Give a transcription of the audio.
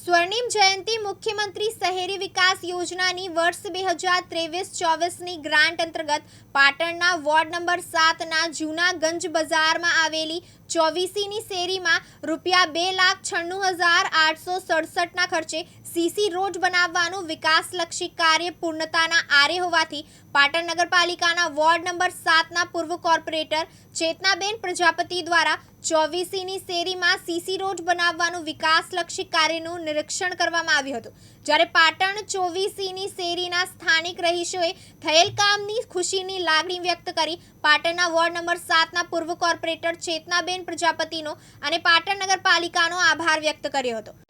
સ્વર્ણિમ જયંતિ મુખ્યમંત્રી શહેરી વિકાસ યોજનાની વર્ષ બે હજાર ત્રેવીસ ચોવીસની ગ્રાન્ટ અંતર્ગત પાટણના વોર્ડ નંબર સાતના જૂના ગંજ બજારમાં આવેલી ચોવીસીની શેરીમાં રૂપિયા બે લાખ છન્નું હજાર આઠસો સડસઠના ખર્ચે સીસી રોડ બનાવવાનું વિકાસલક્ષી કાર્ય પૂર્ણતાના આરે હોવાથી પાટણ નગરપાલિકાના વોર્ડ નંબર સાતના પૂર્વ કોર્પોરેટર ચેતનાબેન પ્રજાપતિ દ્વારા ચોવીસીની શેરીમાં સીસી રોડ બનાવવાનું વિકાસલક્ષી કાર્યનું નિરીક્ષણ કરવામાં આવ્યું હતું. જ્યારે પાટણ ચોવીસીની શેરીના સ્થાનિક રહીશોએ થયેલ કામની ખુશીની લાગણી વ્યક્ત કરી પાટણના વોર્ડ નંબર સાતના પૂર્વ કોર્પોરેટર ચેતનાબેન પ્રજાપતિનો અને પાટણ નગરપાલિકાનો આભાર વ્યક્ત કર્યો હતો.